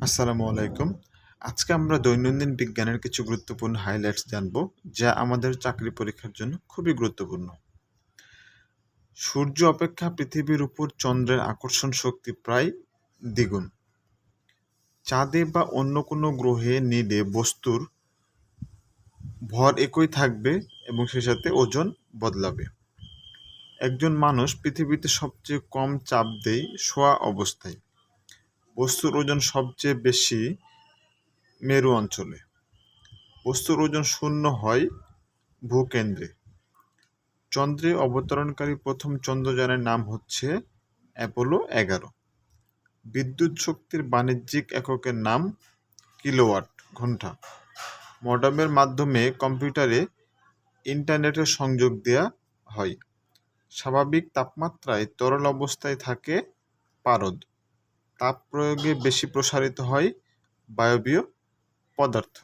আসসালামু আলাইকুম। আজকে আমরা দৈনন্দিন বিজ্ঞানের কিছু গুরুত্বপূর্ণ হাইলাইটস জানব, যা আমাদের চাকরি পরীক্ষার জন্য খুবই গুরুত্বপূর্ণ। সূর্য অপেক্ষা পৃথিবীর উপর চন্দ্রের আকর্ষণ শক্তি প্রায় দ্বিগুণ। চাঁদে বা অন্য কোনো গ্রহে নিলে বস্তুর ভর একই থাকবে এবং সে সাথে ওজন বদলাবে। একজন মানুষ পৃথিবীতে সবচেয়ে কম চাপ দেয় শোয়া অবস্থায়। বস্তুর ওজন সবচেয়ে বেশি মেরু অঞ্চলে। বস্তুর ওজন শূন্য হয় ভূকেন্দ্রে। চন্দ্রে অবতরণকারী প্রথম চন্দ্রযানের নাম হচ্ছে অ্যাপোলো এগারো। বিদ্যুৎ শক্তির বাণিজ্যিক এককের নাম কিলোওয়াট ঘণ্টা। মডামের মাধ্যমে কম্পিউটারে ইন্টারনেটের সংযোগ দেয়া হয়। স্বাভাবিক তাপমাত্রায় তরল অবস্থায় থাকে পারদ। তাপ প্রয়োগে বেশি প্রসারিত হয় বায়বীয় পদার্থ।